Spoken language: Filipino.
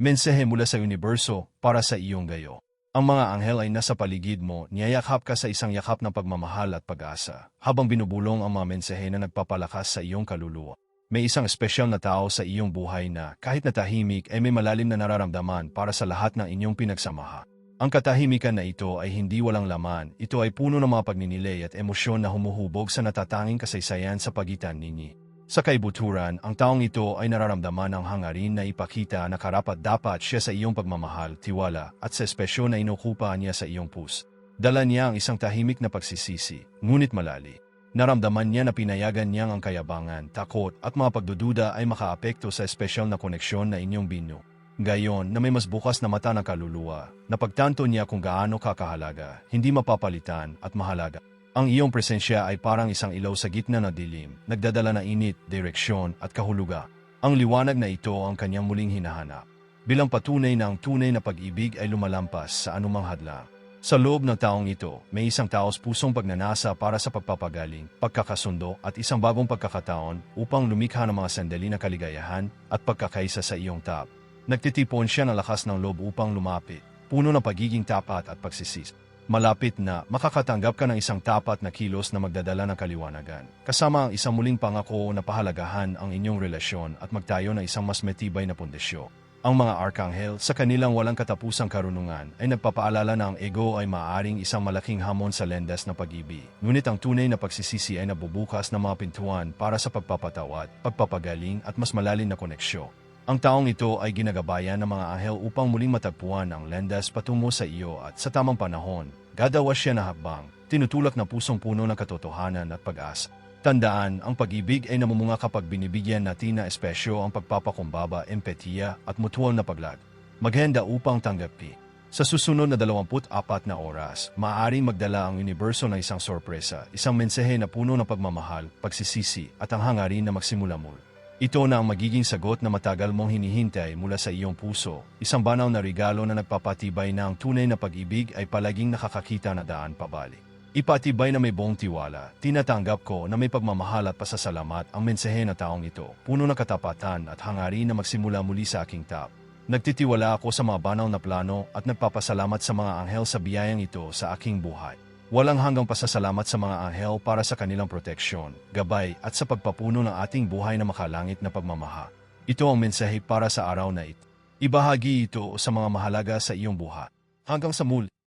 Mensahe mula sa universo para sa iyong gayo. Ang mga anghel ay nasa paligid mo, niyayakap ka sa isang yakap ng pagmamahal at pag-asa, habang binubulong ang mga mensahe na nagpapalakas sa iyong kaluluwa. May isang espesyal na tao sa iyong buhay na kahit na tahimik ay may malalim na nararamdaman para sa lahat ng inyong pinagsamaha. Ang katahimikan na ito ay hindi walang laman, ito ay puno ng mga pagninilay at emosyon na humuhubog sa natatanging kasaysayan sa pagitan ninyi. Sa kaibuturan, ang taong ito ay nararamdaman ang hangarin na ipakita na karapat dapat siya sa iyong pagmamahal, tiwala, at sa espesyo na inukupa niya sa iyong pus. Dala niya ang isang tahimik na pagsisisi, ngunit malali. Naramdaman niya na pinayagan niyang ang kayabangan, takot, at mga pagdududa ay makaapekto sa espesyal na koneksyon na inyong bino. Gayon na may mas bukas na mata ng kaluluwa, napagtanto niya kung gaano kakahalaga, hindi mapapalitan at mahalaga. Ang iyong presensya ay parang isang ilaw sa gitna ng dilim, nagdadala ng init, direksyon at kahuluga. Ang liwanag na ito ang kanyang muling hinahanap. Bilang patunay na ang tunay na pag-ibig ay lumalampas sa anumang hadlang. Sa loob ng taong ito, may isang taos pusong pagnanasa para sa pagpapagaling, pagkakasundo at isang bagong pagkakataon upang lumikha ng mga sandali na kaligayahan at pagkakaisa sa iyong tap. Nagtitipon siya ng lakas ng loob upang lumapit, puno ng pagiging tapat at pagsisis. Malapit na makakatanggap ka ng isang tapat na kilos na magdadala ng kaliwanagan. Kasama ang isang muling pangako na pahalagahan ang inyong relasyon at magtayo ng isang mas metibay na pundasyo. Ang mga arkanghel sa kanilang walang katapusang karunungan ay nagpapaalala na ang ego ay maaaring isang malaking hamon sa lendas ng pag-ibig. Ngunit ang tunay na pagsisisi ay nabubukas ng mga pintuan para sa pagpapatawad, pagpapagaling at mas malalim na koneksyon. Ang taong ito ay ginagabayan ng mga anghel upang muling matagpuan ang lendas patungo sa iyo at sa tamang panahon, gagawa siya na hakbang, tinutulak na pusong puno ng katotohanan at pag-asa. Tandaan, ang pag-ibig ay namumunga kapag binibigyan natin na espesyo ang pagpapakumbaba, empatiya at mutual na paglag. Maghenda upang tanggapi. Sa susunod na 24 na oras, maaaring magdala ang universo ng isang sorpresa, isang mensahe na puno ng pagmamahal, pagsisisi at ang hangarin na magsimula muli. Ito na ang magiging sagot na matagal mong hinihintay mula sa iyong puso, isang banaw na regalo na nagpapatibay na ang tunay na pag-ibig ay palaging nakakakita na daan pabalik. Ipatibay na may buong tiwala, tinatanggap ko na may pagmamahal at pasasalamat ang mensahe na taong ito, puno ng katapatan at hangarin na magsimula muli sa aking tap. Nagtitiwala ako sa mga banaw na plano at nagpapasalamat sa mga anghel sa biyayang ito sa aking buhay. Walang hanggang pasasalamat sa mga anghel para sa kanilang proteksyon, gabay at sa pagpapuno ng ating buhay na makalangit na pagmamaha. Ito ang mensahe para sa araw na ito. Ibahagi ito sa mga mahalaga sa iyong buhay. Hanggang sa muli.